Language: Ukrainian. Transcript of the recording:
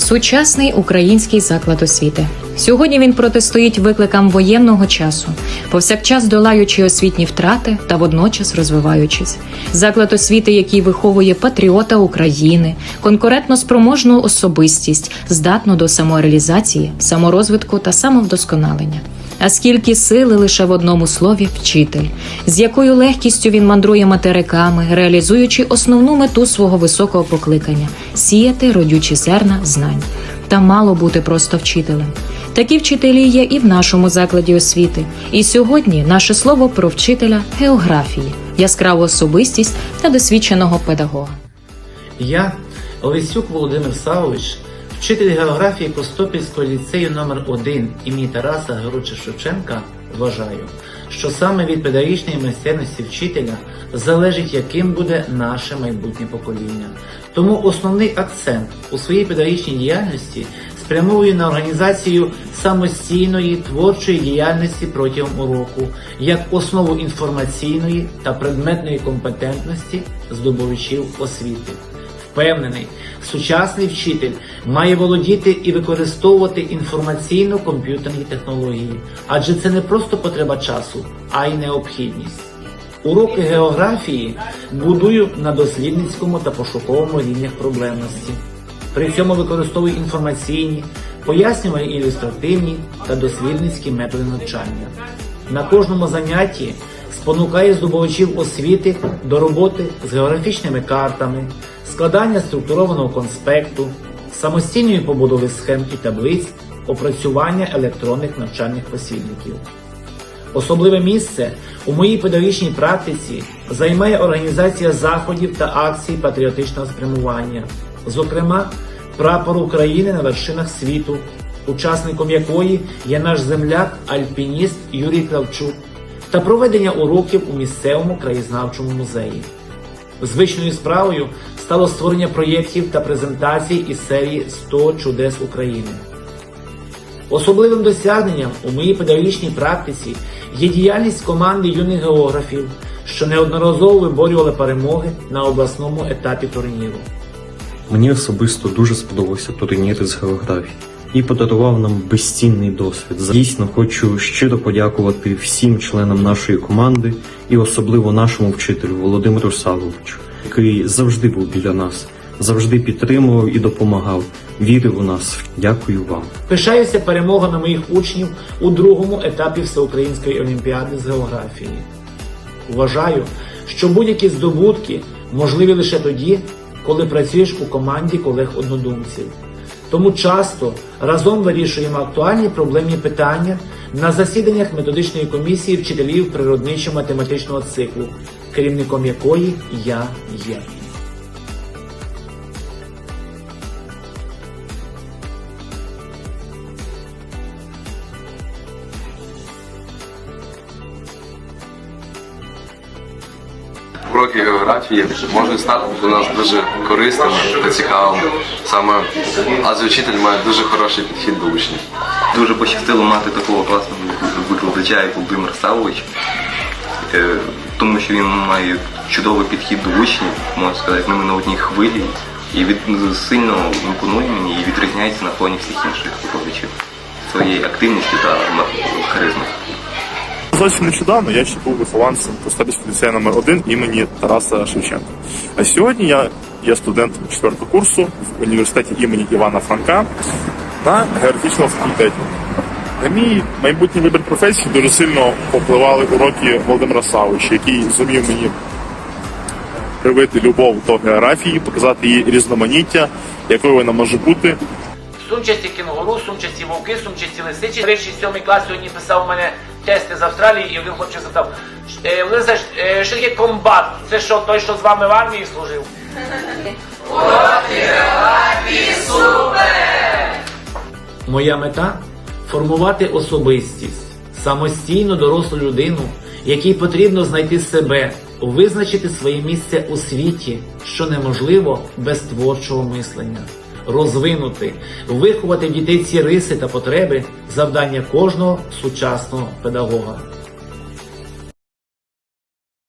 Сучасний український заклад освіти. Сьогодні він протистоїть викликам воєнного часу, повсякчас долаючи освітні втрати та водночас розвиваючись. Заклад освіти, який виховує патріота України, конкурентно спроможну особистість, здатну до самореалізації, саморозвитку та самовдосконалення. А скільки сили лише в одному слові вчитель, з якою легкістю він мандрує материками, реалізуючи основну мету свого високого покликання сіяти родючі зерна знань. Та мало бути просто вчителем. Такі вчителі є і в нашому закладі освіти. І сьогодні наше слово про вчителя географії, яскраву особистість та досвідченого педагога. Я, Олесюк Володимир Савович, вчитель географії Костопільського ліцею номер 1 імені Тараса Григоровича Шевченка, вважаю, що саме від педагогічної майстерності вчителя залежить, яким буде наше майбутнє покоління. Тому основний акцент у своїй педагогічній діяльності спрямовую на організацію самостійної творчої діяльності протягом уроку як основу інформаційної та предметної компетентності здобувачів освіти. Впевнений, сучасний вчитель має володіти і використовувати інформаційно-комп'ютерні технології, адже це не просто потреба часу, а й необхідність. Уроки географії будую на дослідницькому та пошуковому рівнях проблемності. При цьому використовую інформаційні, пояснювальні ілюстративні та дослідницькі методи навчання. На кожному занятті спонукає здобувачів освіти до роботи з географічними картами, складання структурованого конспекту, самостійної побудови схем і таблиць, опрацювання електронних навчальних посібників. Особливе місце у моїй педагогічній практиці займає організація заходів та акцій патріотичного спрямування, зокрема, прапор України на вершинах світу, учасником якої є наш земляк, альпініст Юрій Кравчук, та проведення уроків у місцевому краєзнавчому музеї. Звичною справою стало створення проєктів та презентацій із серії «100 чудес України. Особливим досягненням у моїй педагогічній практиці є діяльність команди юних географів, що неодноразово виборювали перемоги на обласному етапі турніру. Мені особисто дуже сподобався турнір з географії і подарував нам безцінний досвід. Дійсно, хочу щиро подякувати всім членам нашої команди і особливо нашому вчителю Володимиру Савовичу, який завжди був біля нас, завжди підтримував і допомагав. Вірив у нас. Дякую вам. Пишаюся перемогами моїх учнів у другому етапі Всеукраїнської олімпіади з географії. Вважаю, що будь-які здобутки можливі лише тоді, коли працюєш у команді колег-однодумців. Тому часто разом вирішуємо актуальні проблемні питання на засіданнях методичної комісії вчителів природничо-математичного циклу, керівником якої я є. Уроки географії можуть стати для нас дуже корисними та цікавими. Саме адже вчитель має дуже хороший підхід до учнів. Дуже пощастило мати такого класного викладача, як Володимир Савович, е, тому що він має чудовий підхід до учнів, можна сказати, ними на одній хвилі. І від сильно імпонує мені і відрізняється на фоні всіх інших викладачів своєю активністю та харизмою. Зовсім нещодавно я ще був вихованцем Костопільського ліцею номер 1 імені Тараса Шевченка. А сьогодні я є студентом 4 курсу в університеті імені Івана Франка на географічному факультеті. На мій майбутній вибір професії дуже сильно попливали уроки Володимира Савича, який зумів мені привити любов до географії, показати її різноманіття, якою вона може бути, Сумчасті кінгуру, сумчасті вовки, сумчасті лисичі. 3-6-7 клас сьогодні писав у мене тести з Австралії, і один хлопчик запитав, е, що таке комбат? Це що, той, що з вами в армії служив? Моя мета формувати особистість, самостійну дорослу людину, якій потрібно знайти себе, визначити своє місце у світі, що неможливо без творчого мислення, розвинути, виховати в дітей ці риси та потреби завдання кожного сучасного педагога.